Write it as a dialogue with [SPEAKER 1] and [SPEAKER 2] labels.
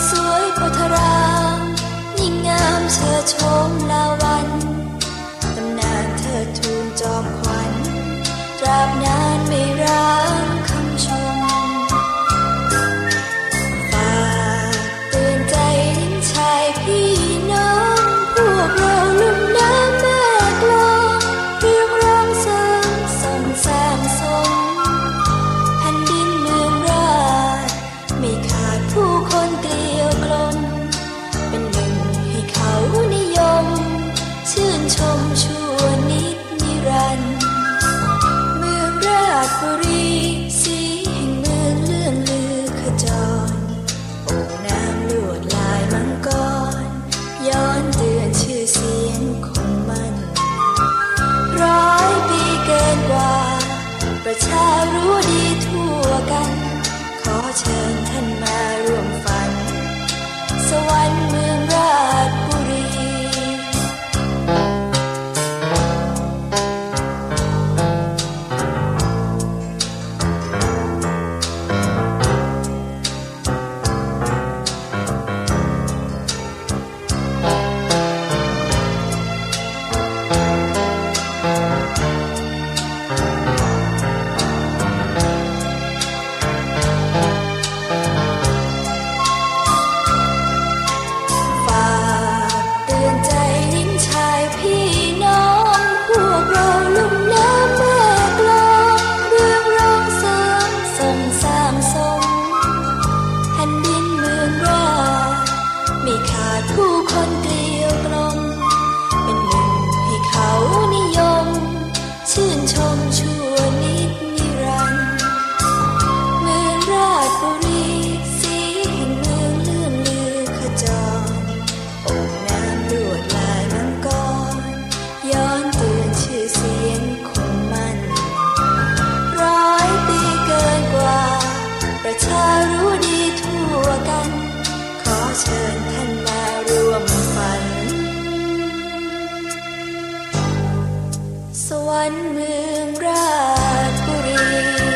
[SPEAKER 1] suối. สีแห่งเมืองเลื่อนลือขจรโอ่งน้ำลวดลายมังกร ย้อนเตือนชื่อเสียงของมัน ร้อยปีเกินกว่า ประชารู้ดีทั่วกัน ขอเชิญท่านมา นเมืองราชบุรี